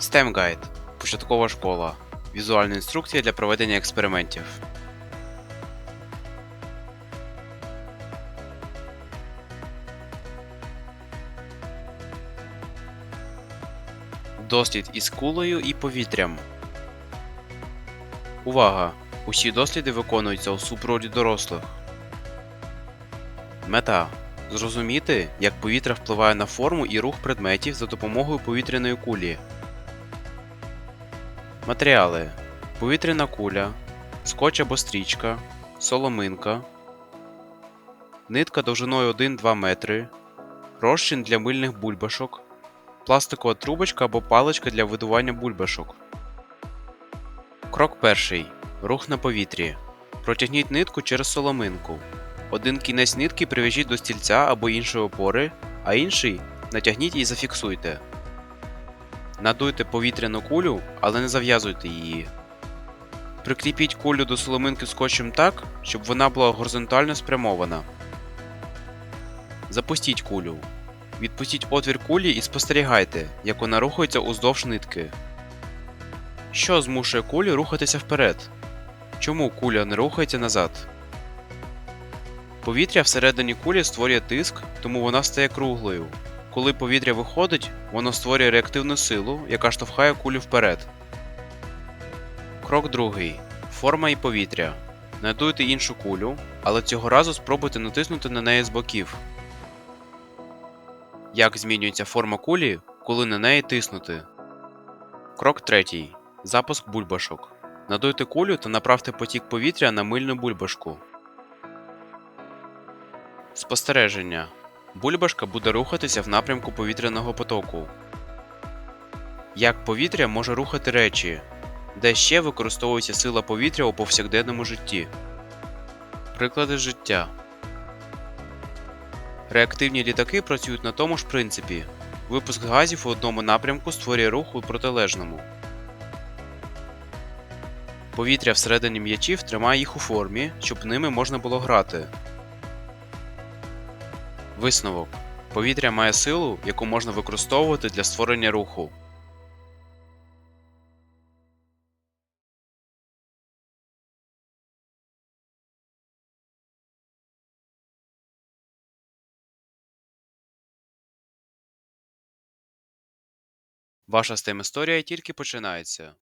STEM Guide Початкова школа. Візуальна інструкція для проведення експериментів. Дослід із кулею і повітрям. Увага! Усі досліди виконуються у супроводі дорослих. Мета зрозуміти, як повітря впливає на форму і рух предметів за допомогою повітряної кулі. Матеріали: повітряна куля, скотч або стрічка, соломинка, нитка довжиною 1-2 метри, розчин для мильних бульбашок, пластикова трубочка або паличка для видування бульбашок. Крок перший. Рух на повітрі. Протягніть нитку через соломинку. Один кінець нитки прив'яжіть до стільця або іншої опори, а інший натягніть і зафіксуйте. Надуйте повітряну кулю, але не зав'язуйте її. Прикріпіть кулю до соломинки скотчем так, щоб вона була горизонтально спрямована. Запустіть кулю. Відпустіть отвір кулі і спостерігайте, як вона рухається уздовж нитки. Що змушує кулю рухатися вперед? Чому куля не рухається назад? Повітря всередині кулі створює тиск, тому вона стає круглою. Коли повітря виходить, воно створює реактивну силу, яка штовхає кулю вперед. Крок другий. Форма і повітря. Надуйте іншу кулю, але цього разу спробуйте натиснути на неї з боків. Як змінюється форма кулі, коли на неї тиснути? Крок третій. Запуск бульбашок. Надуйте кулю та направте потік повітря на мильну бульбашку. Спостереження. Бульбашка буде рухатися в напрямку повітряного потоку. Як повітря може рухати речі, де ще використовується сила повітря у повсякденному житті. Приклади життя. Реактивні літаки працюють на тому ж принципі. Випуск газів у одному напрямку створює рух у протилежному. Повітря всередині м'ячів тримає їх у формі, щоб ними можна було грати. Висновок. Повітря має силу, яку можна використовувати для створення руху. Ваша STEM історія тільки починається.